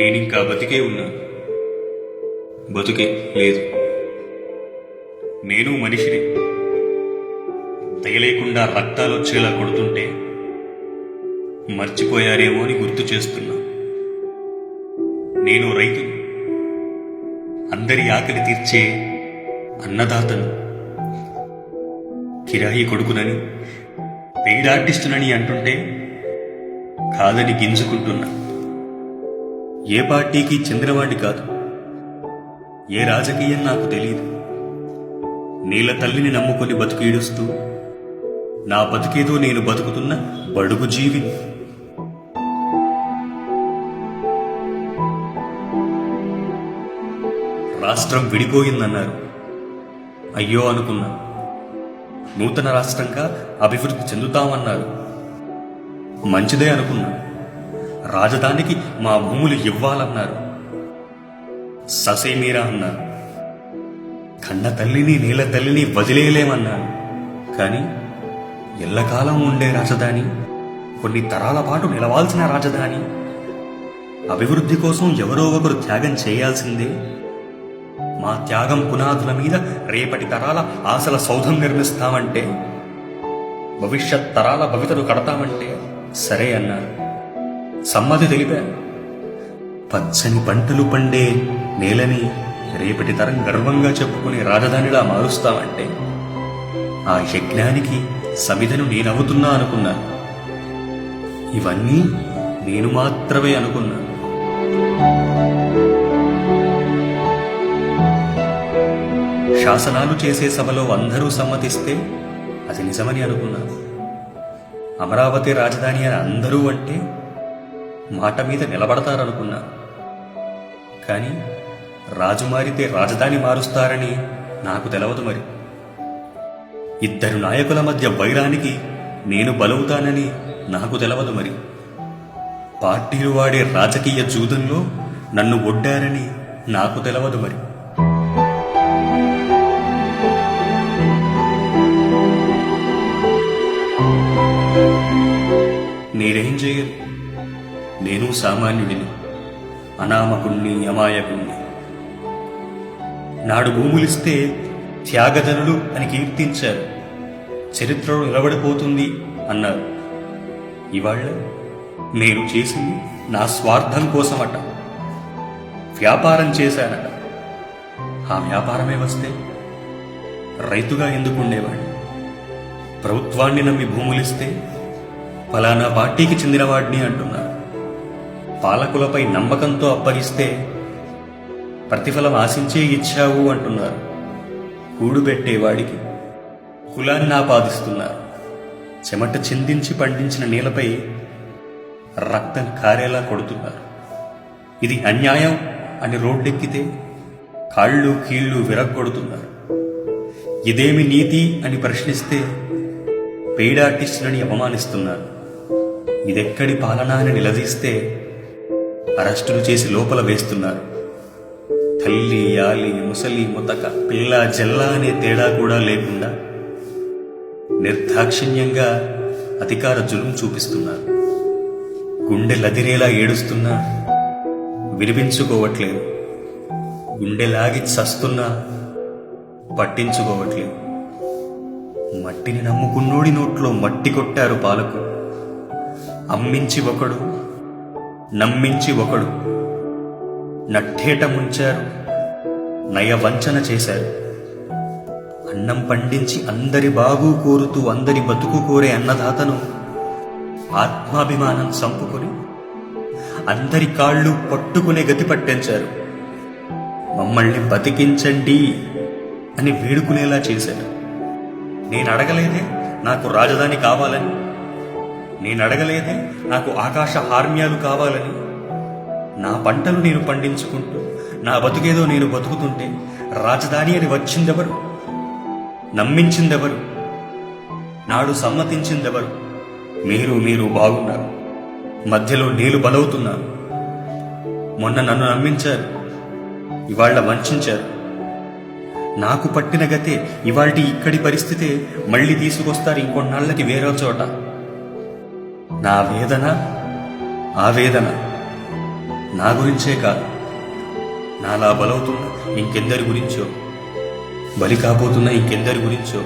నేనింకా బతికే ఉన్నా. బతుకే లేదు. నేను మనిషిని. దయలేకుండా రక్తాలు వచ్చేలా కొడుతుంటే మర్చిపోయారేమో అని గుర్తు చేస్తున్నా. నేను రైతు అందరి ఆకలి తీర్చే అన్నదాతను. కిరాయి కొడుకునని పెయిడ్ ఆర్టిస్టునని అంటుంటే కాదని గింజుకుంటున్నా. ఏ పార్టీకి చెందినవాడి కాదు. ఏ రాజకీయం నాకు తెలియదు నీళ్ళ తల్లిని నమ్ముకొని బతుకీడుస్తూ నా బతికేదో నేను బతుకుతున్న బడుగు జీవిని రాష్ట్రం విడిపోయిందన్నారు. అయ్యో అనుకున్నా. నూతన రాష్ట్రంగా అభివృద్ధి చెందుతామన్నారు. మంచిదే అనుకున్నా. రాజధానికి మా భూములు ఇవ్వాలన్నారు. ససేమీరా అన్నారు. కన్న తల్లిని నీళ్ళ తల్లిని వదిలేయలేమన్నారు. కానీ ఎల్లకాలం ఉండే రాజధాని కొన్ని తరాల పాటు నిలవాల్సిన రాజధాని అభివృద్ధి కోసం ఎవరో ఒకరు త్యాగం చేయాల్సిందే. మా త్యాగం పునాదుల మీద రేపటి తరాల ఆశల సౌధం నిర్మిస్తామంటే భవిష్యత్ తరాల భవితను కడతామంటే సరే అన్నారు. సమ్మతి తెలిపారు పచ్చని పంటలు పండే నేలని రేపటి తరం గర్వంగా చెప్పుకునే రాజధానిలా మారుస్తామంటే ఆ యజ్ఞానికి సమిధను నేనవుతున్నా అనుకున్నాను. ఇవన్నీ నేను మాత్రమే అనుకున్నాను. శాసనాలు చేసే సభలో అందరూ సమ్మతిస్తే అది నిజమని అనుకున్నాను. అమరావతి రాజధాని అని అందరూ అంటే మాట మీద నిలబడతారనుకున్నా. కానీ రాజు మారితే రాజధాని మారుస్తారని నాకు తెలవదు మరి. ఇద్దరు నాయకుల మధ్య వైరానికి నేను బలవుతానని నాకు తెలవదు మరి. పార్టీలు వాడే రాజకీయ జూదంలో నన్ను ఒడ్డారని నాకు తెలవదు మరి. నేనేం చేయను నేను సామాన్యుడిని అనామకుణ్ణి అమాయకుణ్ణి. నాడు భూములిస్తే త్యాగధనులు అని కీర్తించారు. చరిత్రలో నిలబడిపోతుంది అన్నారు. ఇవాళ నేను చేసింది నా స్వార్థం కోసమట. వ్యాపారం చేశానట. ఆ వ్యాపారమే వస్తే రైతుగా ఎందుకు ఉండేవాడిని ప్రభుత్వాన్ని నమ్మి భూములిస్తే ఫలానా పార్టీకి చెందినవాడిని అంటున్నారు. పాలకులపై నమ్మకంతో అప్పగిస్తే ప్రతిఫలం ఆశించే ఇచ్చావు అంటున్నారు. కూడుబెట్టేవాడికి కులాన్ని ఆపాదిస్తున్నారు. చెమట చిందించి పండించిన నేలపై రక్తం కారేలా కొడుతున్నారు. ఇది అన్యాయం అని రోడ్డెక్కితే కాళ్ళు కీళ్ళు విరగ్గొడుతున్నారు. ఇదేమి నీతి అని ప్రశ్నిస్తే పెయిడ్ ఆర్టిస్టులని అవమానిస్తున్నారు. ఇదెక్కడి పాలన అని నిలదీస్తే అరెస్టులు చేసి లోపల వేస్తున్నారు. తల్లి యాలి ముసలి ముతక పిల్ల జల్ల అనే తేడా కూడా లేకుండా నిర్దాక్షిణ్యంగా అధికార జులుం చూపిస్తున్నారు. గుండె లదిరేలా ఏడుస్తున్నా వినిపించుకోవట్లేదు. గుండె లాగి చస్తున్నా పట్టించుకోవట్లేదు. మట్టిని నమ్ముకున్నోడి నోట్లో మట్టి కొట్టారు పాలకు అమ్మించి ఒకడు నమ్మించి ఒకడు. నట్టేట ముంచారు నయవంచన చేశారు. అన్నం పండించి అందరి బాగు కోరుతూ అందరి బతుకు కోరే అన్నదాతను ఆత్మాభిమానం చంపుకొని అందరి కాళ్ళు పట్టుకునే గతి పట్టించారు. మమ్మల్ని బతికించండి అని వేడుకునేలా చేశారు. నేను అడగలేదే నాకు రాజధాని కావాలని నేను అడగలేదే నాకు ఆకాశ హార్మ్యాలు కావాలని. నా పంటలు నేను పండించుకుంటూ నా బతుకేదో నేను బతుకుతుంటే రాజధాని అని వచ్చిందెవరు? నమ్మించిందెవరు? నాడు సమ్మతించిందెవరు? మీరు మీరు బాగున్నారు. మధ్యలో నేను బలవుతున్నాను. మొన్న నన్ను నమ్మించారు. ఇవాళ్ళ వంచారు. నాకు పట్టిన గతే ఇవాల్టి ఇక్కడి పరిస్థితే మళ్ళీ తీసుకొస్తారు ఇంకొన్నాళ్ళకి వేరే చోట. నా వేదన ఆవేదన నా గురించే కాదు. నాలా బలవుతున్న ఇంకెందరి గురించో బలి కాబోతున్న ఇంకెందరి గురించో.